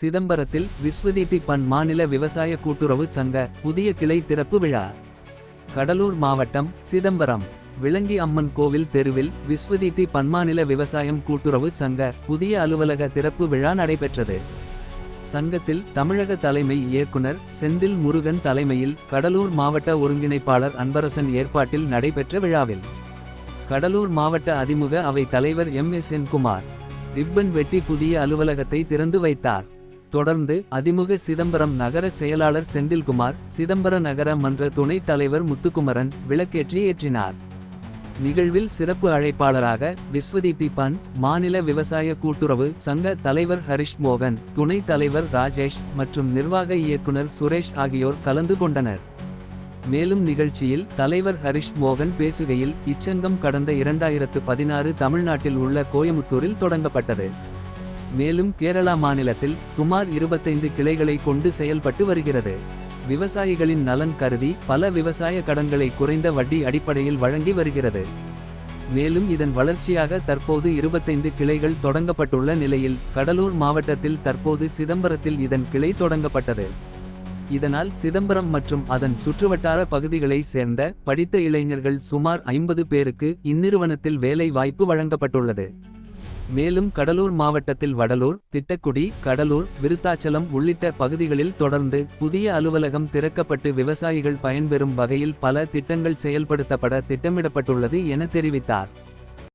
சிதம்பரத்தில் விஸ்வதீபி பன் மாநில விவசாய கூட்டுறவு சங்க புதிய கிளை திறப்பு விழா. கடலூர் மாவட்டம் சிதம்பரம் விளங்கி அம்மன் கோவில் தெருவில் விஸ்வதீபி பன்மாநில விவசாயம் கூட்டுறவு சங்க புதிய அலுவலக திறப்பு விழா நடைபெற்றது. சங்கத்தில் தமிழக தலைமை இயக்குனர் செந்தில் முருகன் தலைமையில் கடலூர் மாவட்ட ஒருங்கிணைப்பாளர் அன்பரசன் ஏற்பாட்டில் நடைபெற்ற விழாவில் கடலூர் மாவட்ட அதிமுக அவை தலைவர் M S N Kumar ribbon வெட்டி புதிய அலுவலகத்தை திறந்து வைத்தார். தொடர்ந்து அதிமுக சிதம்பரம் நகர செயலாளர் செந்தில்குமார் சிதம்பர நகர மன்ற துணைத் தலைவர் முத்துக்குமரன் விளக்கேற்றி ஏற்றினார். நிகழ்வில் சிறப்பு அழைப்பாளராக விஸ்வதீப்தி பன் மாநில விவசாய கூட்டுறவு சங்க தலைவர் ஹரிஷ் மோகன் துணைத் தலைவர் ராஜேஷ் மற்றும் நிர்வாக இயக்குனர் சுரேஷ் ஆகியோர் கலந்து கொண்டனர். மேலும் நிகழ்ச்சியில் தலைவர் ஹரிஷ் மோகன் பேசுகையில் இச்சங்கம் கடந்த இரண்டாயிரத்து பதினாறு தமிழ்நாட்டில் உள்ள கோயமுத்தூரில் தொடங்கப்பட்டது. மேலும் கேரளா மாநிலத்தில் சுமார் இருபத்தைந்து கிளைகளை கொண்டு செயல்பட்டு வருகிறது. விவசாயிகளின் நலன் கருதி பல விவசாய கடன்களை குறைந்த வட்டி அடிப்படையில் வழங்கி வருகிறது. மேலும் இதன் வளர்ச்சியாக தற்போது இருபத்தைந்து கிளைகள் தொடங்கப்பட்டுள்ள நிலையில் கடலூர் மாவட்டத்தில் தற்போது சிதம்பரத்தில் இதன் கிளை தொடங்கப்பட்டது. இதனால் சிதம்பரம் மற்றும் அதன் சுற்றுவட்டார பகுதிகளைச் சேர்ந்த படித்த இளைஞர்கள் சுமார் ஐம்பது பேருக்கு இந்நிறுவனத்தில் வேலை வாய்ப்பு வழங்கப்பட்டுள்ளது. மேலும் கடலூர் மாவட்டத்தில் வடலூர் திட்டக்குடி கடலூர் விருத்தாச்சலம் உள்ளிட்ட பகுதிகளில் தொடர்ந்து புதிய அலுவலகம் திறக்கப்பட்டு விவசாயிகள் பயன்பெறும் வகையில் பல திட்டங்கள் செயல்படுத்தப்பட திட்டமிடப்பட்டுள்ளது என தெரிவித்தார்.